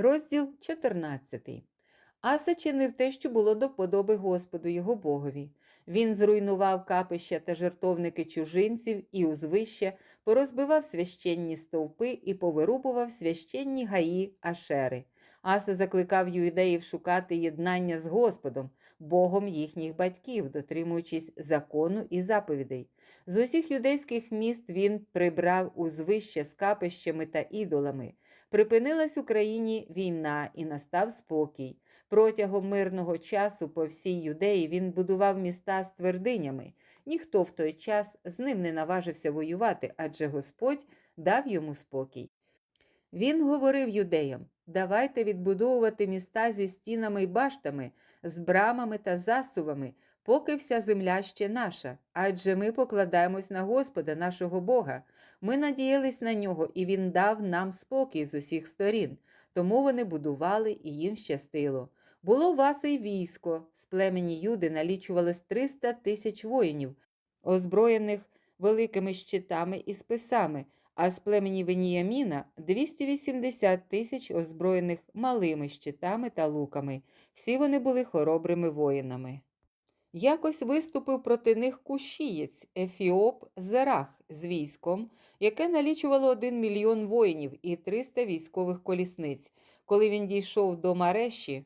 Розділ 14. Аса чинив те, що було до подоби Господу його Богові. Він зруйнував капища та жертовники чужинців і узвища, порозбивав священні стовпи і повирубував священні гаї Ашери. Аса закликав юдеїв шукати єднання з Господом, Богом їхніх батьків, дотримуючись закону і заповідей. З усіх юдейських міст він прибрав узвища з капищами та ідолами. Припинилась в Україні війна і настав спокій. Протягом мирного часу по всій юдеї він будував міста з твердинями. Ніхто в той час з ним не наважився воювати, адже Господь дав йому спокій. Він говорив юдеям: давайте відбудовувати міста зі стінами й баштами, з брамами та засувами, поки вся земля ще наша, адже ми покладаємось на Господа, нашого Бога. Ми надіялись на нього, і Він дав нам спокій з усіх сторін. Тому вони будували і їм щастило. Було васи й військо. З племені Юди налічувалось 300 тисяч воїнів, озброєних великими щитами і списами, а з племені Веніяміна 280 тисяч озброєних малими щитами та луками. Всі вони були хоробрими воїнами. Якось виступив проти них кушієць Ефіоп Зерах з військом, яке налічувало 1 мільйон воїнів і 300 військових колісниць. Коли він дійшов до Мареші,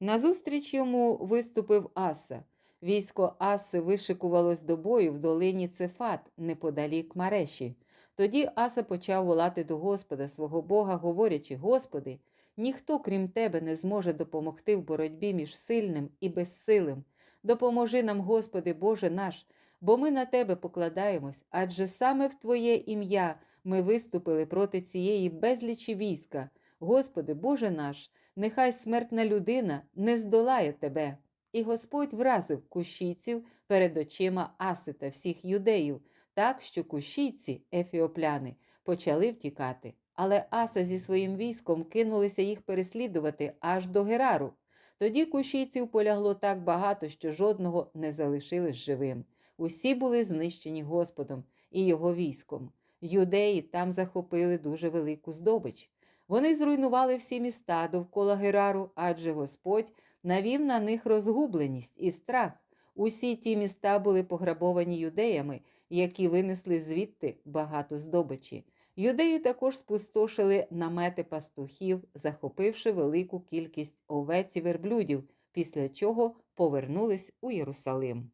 назустріч йому виступив Аса. Військо Аси вишикувалось до бою в долині Цефат, неподалік Мареші. Тоді Аса почав волати до Господа свого Бога, говорячи: Господи, ніхто, крім Тебе, не зможе допомогти в боротьбі між сильним і безсилим. Допоможи нам, Господи, Боже наш, бо ми на Тебе покладаємось, адже саме в Твоє ім'я ми виступили проти цієї безлічі війська. Господи, Боже наш, нехай смертна людина не здолає Тебе. І Господь вразив кущійців перед очима Аси та всіх юдеїв, так що кущійці, ефіопляни, почали втікати. Але Аса зі своїм військом кинулися їх переслідувати аж до Герару. Тоді кущійців полягло так багато, що жодного не залишилось живим. Усі були знищені Господом і його військом. Юдеї там захопили дуже велику здобич. Вони зруйнували всі міста довкола Герару, адже Господь навів на них розгубленість і страх. Усі ті міста були пограбовані юдеями, які винесли звідти багато здобичі. Юдеї також спустошили намети пастухів, захопивши велику кількість овець і верблюдів, після чого повернулись у Єрусалим.